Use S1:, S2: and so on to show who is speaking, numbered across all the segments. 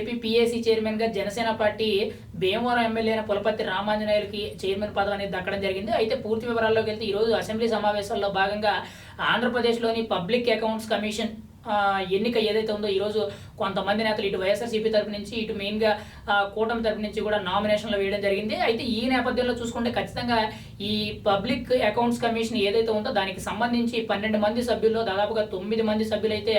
S1: AP PAC చైర్మన్గా Janasena party Bhimavaram MLA అయిన Pulaparthi రామాంజనేయులకి chairman పదవి అనేది దక్కడం జరిగింది. అయితే పూర్తి వివరాల్లోకి వెళ్తే ఈరోజు అసెంబ్లీ సమావేశాల్లో భాగంగా ఆంధ్రప్రదేశ్లోని పబ్లిక్ అకౌంట్స్ కమిషన్ ఎన్నిక ఏదైతే ఉందో ఈరోజు కొంతమంది నేతలు ఇటు వైఎస్ఆర్సీపీ తరపు నుంచి ఇటు మెయిన్గా కూటమి తరపు నుంచి కూడా నామినేషన్లు వేయడం జరిగింది. అయితే ఈ నేపథ్యంలో చూసుకుంటే ఖచ్చితంగా ఈ పబ్లిక్ అకౌంట్స్ కమిషన్ ఏదైతే ఉందో దానికి సంబంధించి పన్నెండు మంది సభ్యుల్లో దాదాపుగా తొమ్మిది మంది సభ్యులైతే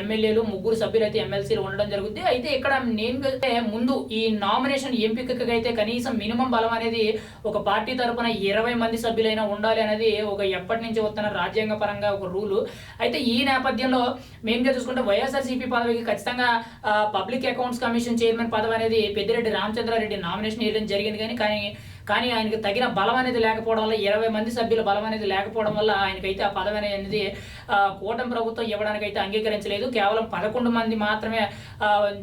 S1: ఎమ్మెల్యేలు ముగ్గురు సభ్యులు అయితే ఎమ్మెల్సీలు ఉండడం జరుగుతుంది అయితే ఇక్కడ నేను అయితే ముందు ఈ నామినేషన్ ఎంపికకి అయితే కనీసం మినిమం బలం అనేది ఒక పార్టీ తరపున ఇరవై మంది సభ్యులైనా ఉండాలి అనేది ఒక ఎప్పటి నుంచి వస్తున్న రాజ్యాంగ పరంగా ఒక రూలు. అయితే ఈ నేపథ్యంలో మెయిన్గా చూసుకుంటే వైఎస్ఆర్సీపీ పదవికి ఖచ్చితంగా పబ్లిక్ అకౌంట్స్ కమిషన్ చైర్మన్ పదవి అనేది పెద్దిరెడ్డి రామచంద్రారెడ్డి నామినేషన్ వేయడం జరిగింది కానీ కానీ కానీ ఆయనకు తగిన బలం అనేది లేకపోవడం వల్ల ఇరవై మంది సభ్యుల బలం అనేది లేకపోవడం వల్ల ఆయనకైతే ఆ పదవి అనేది కూటమి ప్రభుత్వం ఇవ్వడానికైతే అంగీకరించలేదు. కేవలం పదకొండు మంది మాత్రమే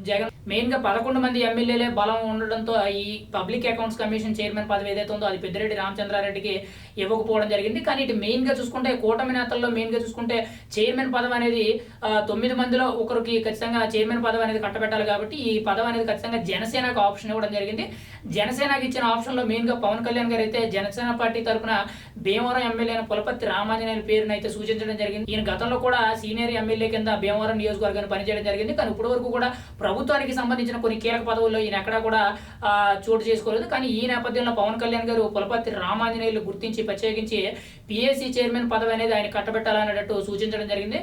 S1: జగన్ మెయిన్గా పదకొండు మంది ఎమ్మెల్యేలే బలం ఉండడంతో ఈ పబ్లిక్ అకౌంట్స్ కమిషన్ చైర్మన్ పదవి ఏదైతే ఉందో అది పెద్దిరెడ్డి రామచంద్రారెడ్డికి ఇవ్వకపోవడం జరిగింది. కానీ ఇటు మెయిన్గా చూసుకుంటే కూటమి నేతల్లో మెయిన్గా చూసుకుంటే చైర్మన్ పదవి అనేది తొమ్మిది మందిలో ఒకరికి ఖచ్చితంగా చైర్మన్ పదవి అనేది కట్టబెట్టాలి కాబట్టి ఈ పదవి అనేది ఖచ్చితంగా జనసేనకు ఆప్షన్ ఇవ్వడం జరిగింది. జనసేనకి ఇచ్చిన ఆప్షన్లో మెయిన్గా పవన్ కళ్యాణ్ గారు అయితే జనసేన పార్టీ తరఫున భీమవరం ఎమ్మెల్యే అయిన పులపర్తి రామాంజనేయుల పేరును అయితే సూచించడం జరిగింది. ఈయన గతంలో కూడా సీనియర్ ఎమ్మెల్యే కింద భీమవరం నియోజకవర్గాన్ని పనిచేయడం జరిగింది. కానీ ఇప్పటి వరకు కూడా ప్రభుత్వానికి సంబంధించిన కొన్ని కీలక పదవుల్లో ఈయన ఎక్కడా కూడా చోటు చేసుకోలేదు. కానీ ఈ నేపథ్యంలో పవన్ కళ్యాణ్ గారు పులపర్తి రామాంజనేయులు గుర్తించి ప్రత్యేకించి పిఎస్సి చైర్మన్ పదవి అనేది ఆయన కట్టబెట్టాలనేటట్టు సూచించడం జరిగింది.